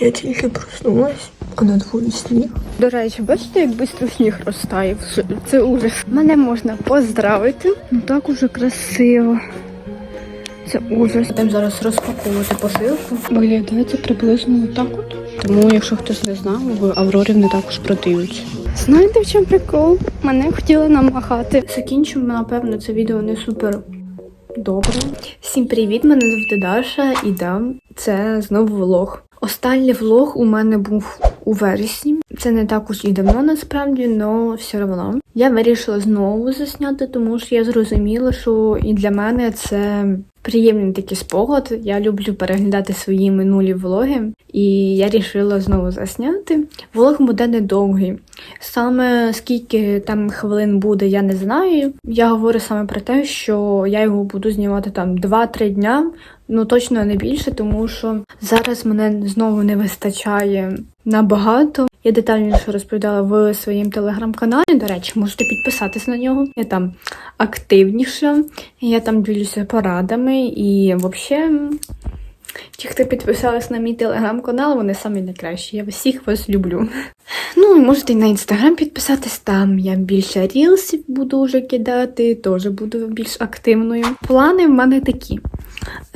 Я тільки проснулась, а на дворі сніг. До речі, бачите, як швидко сніг розтає? Це- Це ужас. Мене можна поздравити. Ну так уже красиво. Це ужас. Будемо зараз розпаковувати посилку. Виглядає це приблизно отак от. Тому, якщо хтось не знав, в Аврорі вони також продаються. Знаєте, в чому прикол? Мене хотіли намахати. Закінчимо, напевно, це відео не супер добре. Всім привіт! Мене звати Даша і да, це знову влог. Останній влог у мене був у вересні. Це не так уж і давно насправді, але все одно. Я вирішила знову засняти, тому що я зрозуміла, що і для мене це приємний такий спогад. Я люблю переглядати свої минулі влоги, і я вирішила знову засняти. Влог буде недовгий. Саме скільки там хвилин буде, я не знаю. Я говорю саме про те, що я його буду знімати там 2-3 дня. Ну точно не більше, тому що зараз мене знову не вистачає набагато. Я детальніше розповідала в своєму телеграм-каналі. До речі, можете підписатись на нього. Я там активніша, я там ділюся порадами і взагалі. Ті, хто підписались на мій телеграм-канал, вони самі найкращі. Я всіх вас люблю. Ну можете і на інстаграм підписатись, там я більше рілсів буду вже кидати, теж буду більш активною. Плани в мене такі.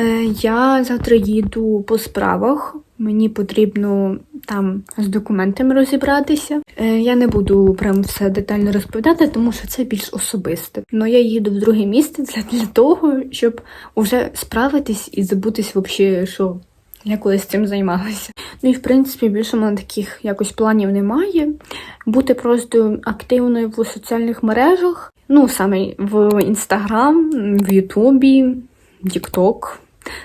Е, я завтра їду по справах. Мені потрібно там з документами розібратися. Е, я не буду прям все детально розповідати, тому що це більш особисте. Но я їду в друге місце для, для того, щоб уже справитись і забутись взагалі, що я колись цим займалася. Ну і в принципі більше в мене таких якось планів немає. Бути просто активною в соціальних мережах, ну саме в інстаграм, в Ютубі, Тікток.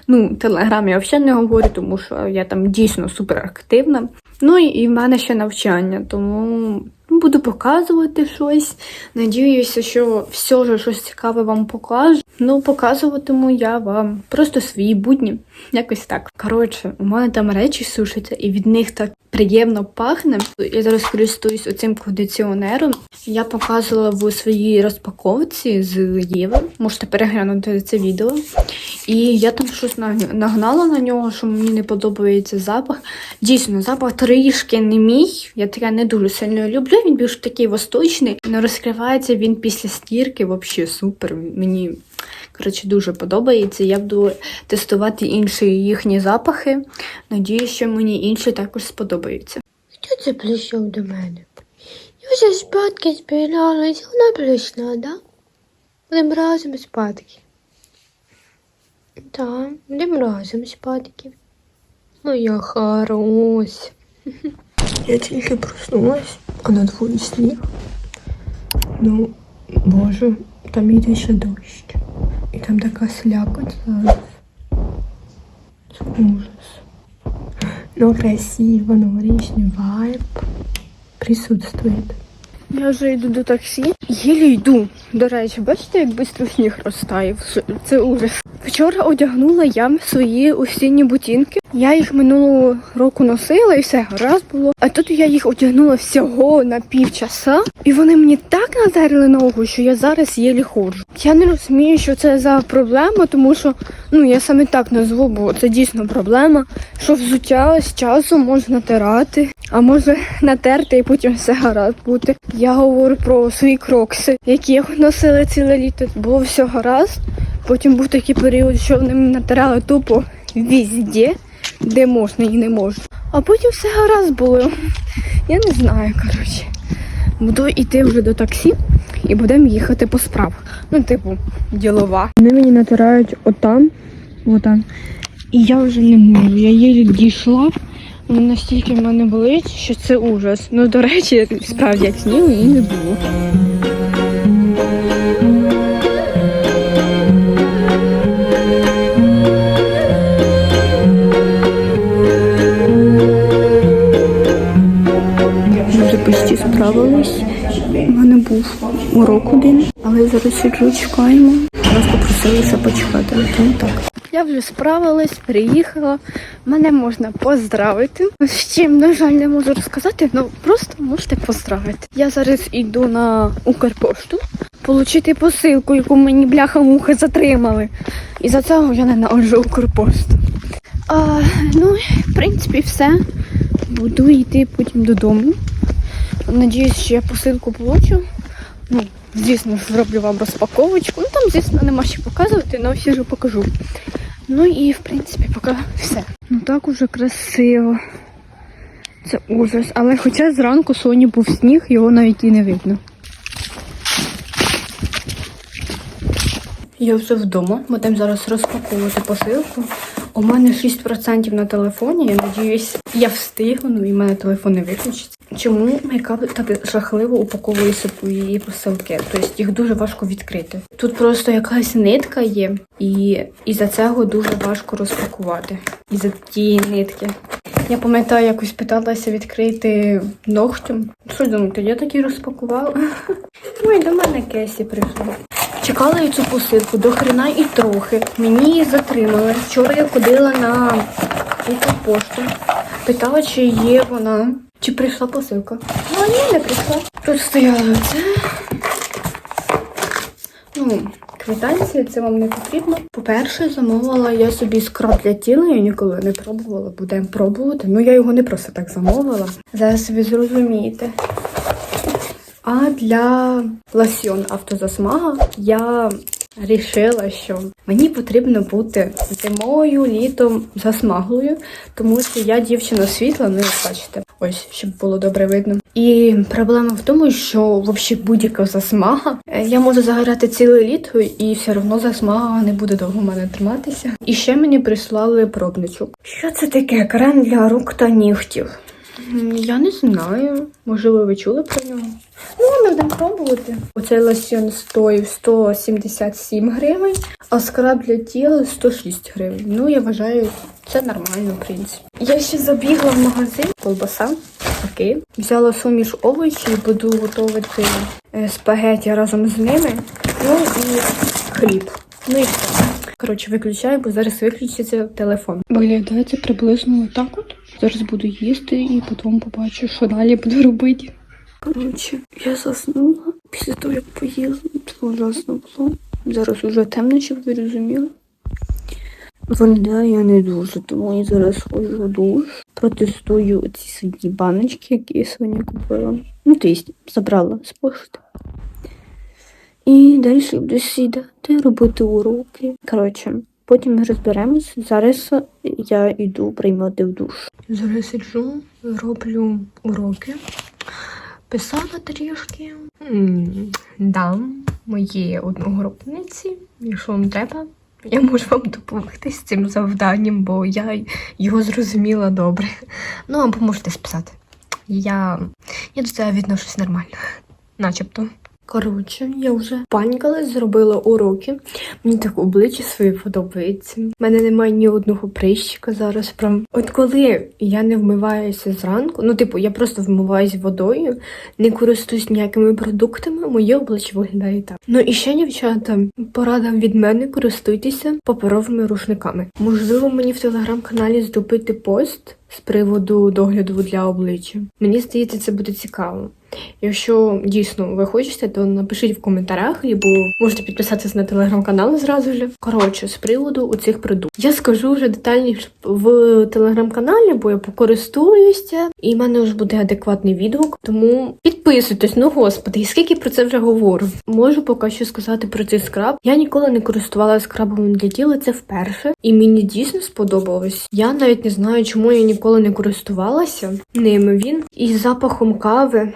Ну, Телеграм я взагалі не говорю, тому що я там дійсно суперактивна. Ну і, в мене ще навчання, тому буду показувати щось. Надіюся, що все ж щось цікаве вам покажу. Ну, показуватиму я вам просто свої будні. Якось так. Коротше, у мене там речі сушаться, і від них так приємно пахне. Я зараз користуюсь оцим кондиціонером. Я показувала в своїй розпаковці з Єви. Можете переглянути це відео. І я там щось нагнала на нього, що мені не подобається запах. Дійсно, запах трішки не мій. Я таке не дуже сильно люблю. Він більш такий восточний. Не розкривається він після стірки. Взагалі супер. Мені коротше дуже подобається. Я буду тестувати інші їхні запахи. Надіюсь, що мені інші також сподобаються. Хто це прийшов до мене? Я вже спадки збиралась, вона прийшла, да? Будемо разом спадки. Так, будемо разом спадки. Моя хорош. Я тільки проснулась, а на дворі сніг. Ну, боже, там іде ще дощ. І там така слякоть зараз. Це ужас. Но красиво, новорічний вайб присутствует. Я вже йду до таксі. Єлі йду. До речі, бачите, як швидко сніг розтає? Це- ужас. Вчора одягнула я свої осінні ботинки. Я їх минулого року носила і все гаразд було. А тут я їх одягнула всього на півчаса, і вони мені так натерли ногу, що я зараз єлі ходжу. Я не розумію, що це за проблема, тому що ну я саме так назву, бо це дійсно проблема. Що взуття з часом можна натирати, а може натерти і потім все гаразд бути. Я говорю про свої крокси, які я носила ціле літо. Було все гаразд. Потім був такий період, що вони натирали тупо везде, де можна і не можна. А потім все гаразд було. Я не знаю, коротше. Буду йти вже до таксі і будемо їхати по справах. Ну, типу, ділова. Вони мені натирають отам, отам. І я вже не можу. Я її дійшла. Настільки в мене болить, що це ужас. Ну, до речі, справді як снігу і не було. Справились. У мене був урок один, але зараз сиджу, чекаємо. Нас попросилися почекати, тому так. Я вже справилась, приїхала. Мене можна поздравити. З чим, на жаль, не можу розказати, але просто можете поздравити. Я зараз йду на Укрпошту отримати посилку, яку мені бляха-муха затримали. І за цього я ненавиджу Укрпошту. А, ну, в принципі, все. Буду йти потім додому. Надіюсь, що я посилку получу. Ну, звісно зроблю вам розпаковочку. Ну там, звісно, нема що показувати, але все ж покажу. Ну і в принципі поки все. Ну так уже красиво. Це ужас. Але хоча зранку сьогодні був сніг, його навіть і не видно. Я вже вдома, будемо зараз розпаковувати посилку. У мене 6% на телефоні. Я надіюсь, я встигну і в мене телефон не виключиться. Чому мейкап так жахливо упаковує свої посилки? Тобто їх дуже важко відкрити. Тут просто якась нитка є, і із-за цього дуже важко розпакувати. Із-за тієї нитки. Я пам'ятаю, якось питалася відкрити ногтем. Що думаєте, я так і розпакувала? Ой, до мене Кесі прийшла. Чекала я цю посилку до хрена і трохи. Мені її затримали. Вчора я ходила на пошту, питала, чи є вона, чи прийшла посилка. Ну, ні, не прийшла. Тут стояло це. Ну, квитанція, це вам не потрібно. По-перше, замовила я собі скраб для тіла, я ніколи не пробувала, будемо пробувати. Ну, я його не просто так замовила. Зараз ви зрозумієте. А для лосьон автозасмага я рішила, що мені потрібно бути зимою, літом засмаглою, тому що я дівчина світла, ну як бачите, ось щоб було добре видно. І проблема в тому, що взагалі будь-яка засмага, е, я можу загорати ціле літо, і все одно засмага не буде довго в мене триматися. І ще мені прислали пробничок. Що це таке? Крем для рук та нігтів. Я не знаю. Можливо, ви чули про нього? Ну, будемо пробувати. Оцей лосьон стоїв 177 гривень, а скраб для тіла 106 гривень. Ну, я вважаю, це нормально, в принципі. Я ще забігла в магазин, колбаса. Окей. Взяла суміш овочів, буду готувати е, спагеті разом з ними. Ну і хліб. Ну і все. Коротше, виключаю, бо зараз виключиться телефон. Виглядає це приблизно отак от. Зараз буду їсти і потім побачу, що далі буду робити. Коротше, я заснула після того, як поїла. Це ужасно було. Зараз уже темно, щоб ви розуміли. Виглядаю я не дуже, тому я зараз ходжу в душ, протестую ці свої баночки, які я сьогодні купила. Ну, тобто, забрала з пошти. І далі буду сідати, робити уроки. Коротше, потім розберемось. Зараз я йду приймати в душ. Зараз сиджу, роблю уроки. Писала трішки. Дам моїй одногрупниці, якщо вам треба. Я можу вам допомогти з цим завданням, бо я його зрозуміла добре. Ну, або можете списати. Я, я до цього відношусь нормально, начебто. Коротше, я вже панькалась, зробила уроки. Мені так обличчя своє подобається. У мене немає ні одного прищика зараз. Прям от коли я не вмиваюся зранку, ну типу, я просто вмиваюсь водою, не користуюсь ніякими продуктами, моє обличчя виглядає так. Ну і ще, дівчата, порада від мене користуйтеся паперовими рушниками. Можливо, мені в телеграм-каналі зробити пост з приводу догляду для обличчя. Мені здається, це буде цікаво. Якщо дійсно ви хочете, то напишіть в коментарях, або можете підписатися на телеграм-канал зразу ж. Коротше, з приводу цих продуктів. Я скажу вже детальніше в телеграм-каналі, бо я покористуюся, і в мене вже буде адекватний відгук. Тому підписуйтесь, ну господи, і скільки про це вже говорю. Можу поки що сказати про цей скраб. Я ніколи не користувалася скрабом для тіла, це вперше, і мені дійсно сподобалось. Я навіть не знаю, чому я ніколи не користувалася ними. Він із запахом кави.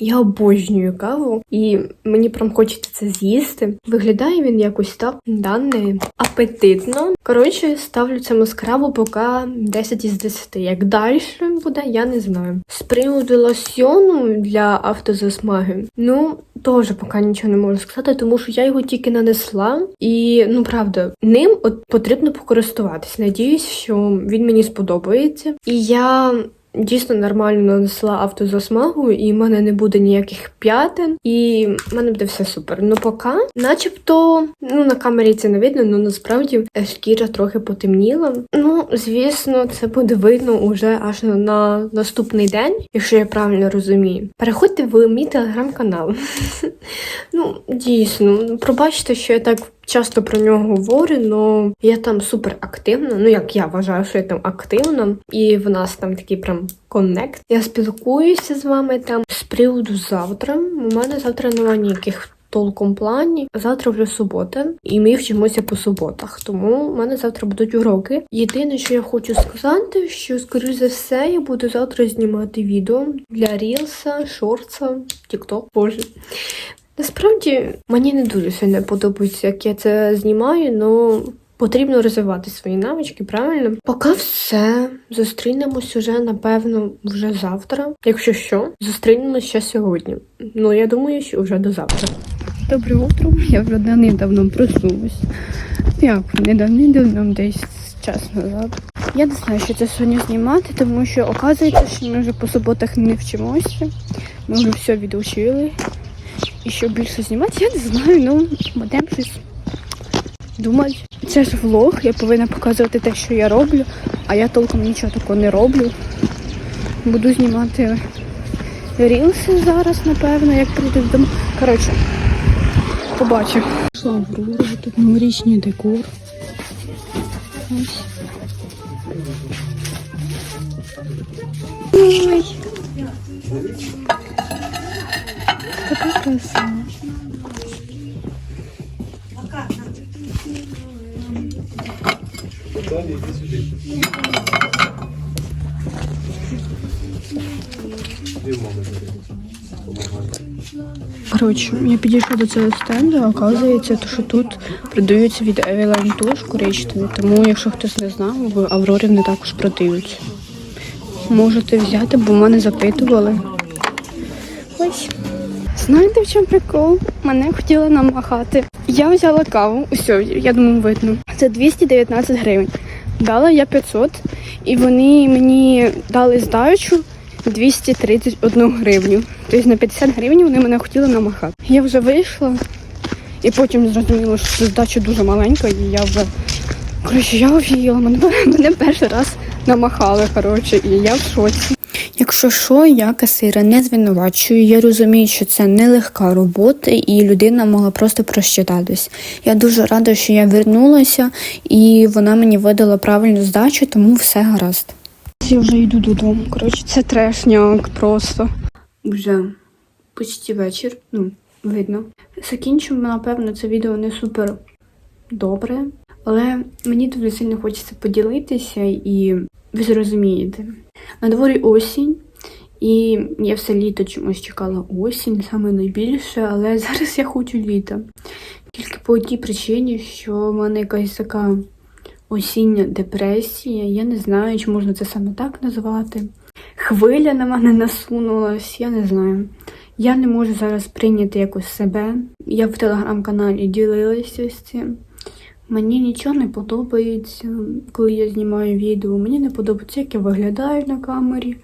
Я обожнюю каву, і мені прям хочеться це з'їсти. Виглядає він якось так да, не апетитно. Коротше, ставлю цьому скрабу поки 10 із 10. Як далі буде, я не знаю. З приводу лосьону для автозасмаги, ну теж поки нічого не можу сказати, тому що я його тільки нанесла, і ну правда, ним от потрібно покористуватись. Надіюсь, що він мені сподобається. І я дійсно нормально нанесла автозасмагу, і в мене не буде ніяких п'ятин, і в мене буде все супер. Ну поки, начебто, ну на камері це не видно, але насправді е, шкіра трохи потемніла. Ну, звісно, це буде видно уже аж на, на наступний день, якщо я правильно розумію. Переходьте в мій телеграм-канал. Ну, дійсно, пробачте, що я так часто про нього говорю, але я там супер активна. Ну як я вважаю, що я там активна, і в нас там такий прям коннект. Я спілкуюся з вами там з приводу завтра. У мене завтра немає ніяких. Толком плані. Завтра вже субота, і ми вчимося по суботах. Тому в мене завтра будуть уроки. Єдине, що я хочу сказати, що скоріш за все я буду завтра знімати відео для Рілса, Шорца, Тікток, боже. Насправді мені не дуже сильно подобається, як я це знімаю, але потрібно розвивати свої навички, правильно? Поки все. Зустрінемось уже, напевно, вже завтра. Якщо що, зустрінемось ще сьогодні. Ну, я думаю, що вже до завтра. Добре утро, я вже давним-давно проснулась. Як не давним-давно, десь час назад. Я не знаю, що це сьогодні знімати, тому що оказується, що ми вже по суботах не вчимося. Ми вже все відучили. І що більше знімати, я не знаю, ну будемо щось думати. Це ж влог, я повинна показувати те, що я роблю, а я толком нічого такого не роблю. Буду знімати рілси зараз, напевно, як прийду додому. Коротше, побачу. Пішла в Руру, тут новорічний декор. Ось. Ой. Така краса. Коротше, я підійшла до цього стенду, а оказується, що тут продаються від Eveline туш коричневі, тому якщо хтось не знав, в Аврорі вони також продаються. Можете взяти, бо мене запитували. Ось. Знаєте, в чому прикол? Мене хотіли намахати. Я взяла каву, усе, я думаю, видно. Це 219 гривень. Дала я 500, і вони мені дали здачу 231 гривню. Тобто на 50 гривень вони мене хотіли намахати. Я вже вийшла, і потім зрозуміла, що здача дуже маленька, і я вже. Коротше, я офігіла, мене, мене перший раз намахали, коротше, і я в шоці. Якщо що, я касира не звинувачую. Я розумію, що це нелегка робота, і людина могла просто просчитатись. Я дуже рада, що я вернулася, і вона мені видала правильну здачу, тому все гаразд. Я вже йду додому. Коротше, це трешняк просто. Вже почти вечір. Ну, видно. Закінчимо, напевно, це відео не супер добре, але мені дуже сильно хочеться поділитися, і ви зрозумієте. На дворі осінь, і я все літо чомусь чекала осінь, саме найбільше, але зараз я хочу літа. Тільки по одній причині, що в мене якась така осіння депресія. Я не знаю, чи можна це саме так назвати. Хвиля на мене насунулась, я не знаю. Я не можу зараз прийняти якось себе. Я в телеграм-каналі ділилася з цим. Мені нічого не подобається, коли я знімаю відео. Мені не подобається, як я виглядаю на камері.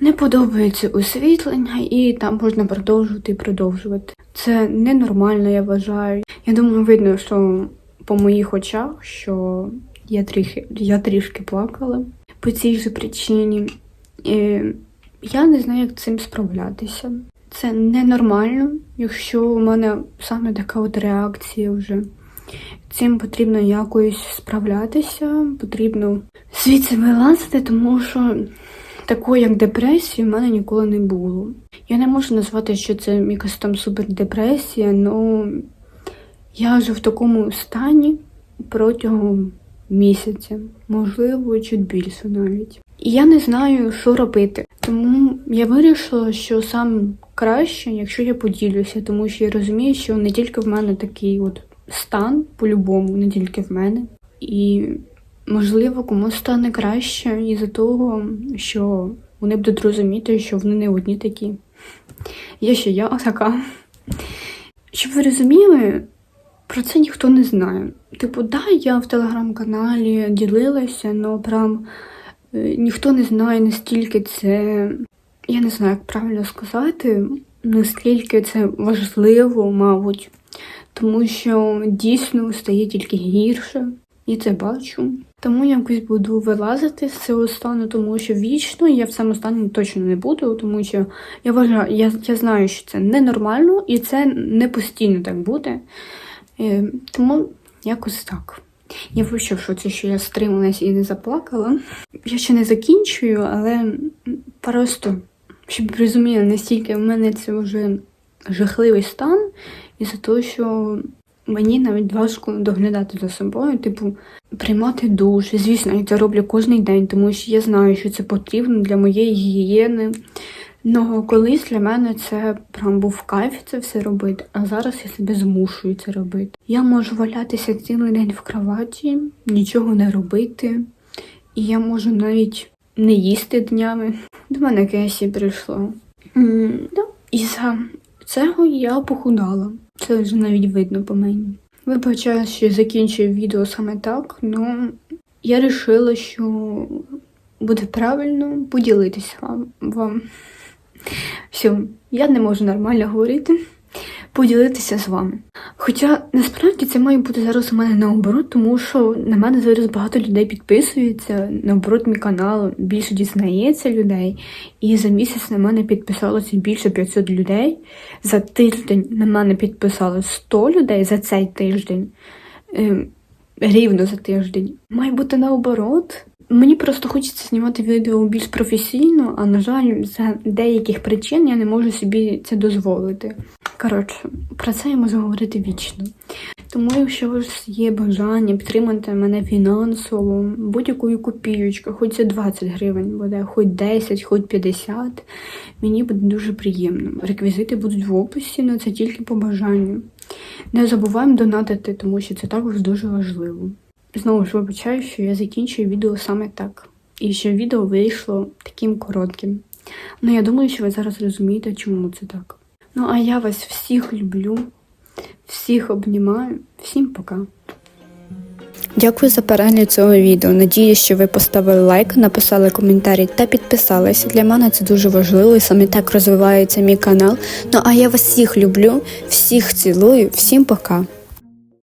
Не подобається освітлення, і там можна продовжувати і продовжувати. Це ненормально, я вважаю. Я думаю, видно, що по моїх очах, що я трішки, я трішки плакала по цій же причині. І я не знаю, як цим справлятися. Це ненормально, якщо у мене саме така от реакція вже. Цим потрібно якось справлятися, потрібно звідси вилазити, тому що такої, як депресії, в мене ніколи не було. Я не можу назвати, що це якась там супердепресія, але я вже в такому стані протягом місяця, можливо, чуть більше навіть. І я не знаю, що робити. Тому я вирішила, що сам краще, якщо я поділюся, тому що я розумію, що не тільки в мене такий от стан, по-любому, не тільки в мене. І можливо, комусь стане краще із-за того, що вони будуть розуміти, що вони не одні такі. Є ще я така. Щоб ви розуміли, про це ніхто не знає. Типу, да, я в телеграм-каналі ділилася, але прям е, ніхто не знає, настільки це. Я не знаю, як правильно сказати, наскільки це важливо, мабуть. Тому що дійсно стає тільки гірше. І це бачу. Тому я якось буду вилазити з цього стану, тому що вічно я в цьому стані точно не буду, тому що я вважаю, я, я знаю, що це ненормально і це не постійно так буде. Е, тому якось так. Я вийшов, що це що я стрималась і не заплакала. Я ще не закінчую, але просто, щоб розуміли, настільки в мене це вже жахливий стан, і за те, що мені навіть важко доглядати за собою, типу, приймати душ. Звісно, я це роблю кожен день, тому що я знаю, що це потрібно для моєї гігієни. Ну, колись для мене це прям був кайф це все робити, а зараз я себе змушую це робити. Я можу валятися цілий день в кроваті, нічого не робити, і я можу навіть не їсти днями. До мене Кесі прийшло. М, да. І за цього я похудала. Це вже навіть видно по мені. Вибачаю, що закінчую відео саме так, але я вирішила, що буде правильно поділитися вам. вам. Все, я не можу нормально говорити, поділитися з вами. Хоча насправді це має бути зараз у мене наоборот, тому що на мене зараз багато людей підписується, наоборот, мій канал більше дізнається людей. І за місяць на мене підписалося більше 500 людей. За тиждень на мене підписалось 100 людей за цей тиждень. Ем, рівно за тиждень. Має бути наоборот. Мені просто хочеться знімати відео більш професійно, а на жаль, за деяких причин я не можу собі це дозволити. Коротше, про це я можу говорити вічно. Тому, якщо у вас є бажання підтримати мене фінансово, будь-якою копієчкою, хоч це 20 гривень буде, хоч 10, хоч 50, мені буде дуже приємно. Реквізити будуть в описі, але це тільки по бажанню. Не забуваємо донатити, тому що це також дуже важливо. Знову ж вибачаю, що я закінчую відео саме так. І що відео вийшло таким коротким. Ну, я думаю, що ви зараз розумієте, чому це так. Ну, а я вас всіх люблю, всіх обнімаю, всім пока. Дякую за перегляд цього відео. Надію, що ви поставили лайк, написали коментарі та підписалися. Для мене це дуже важливо і саме так розвивається мій канал. Ну а я вас всіх люблю, всіх цілую, всім пока.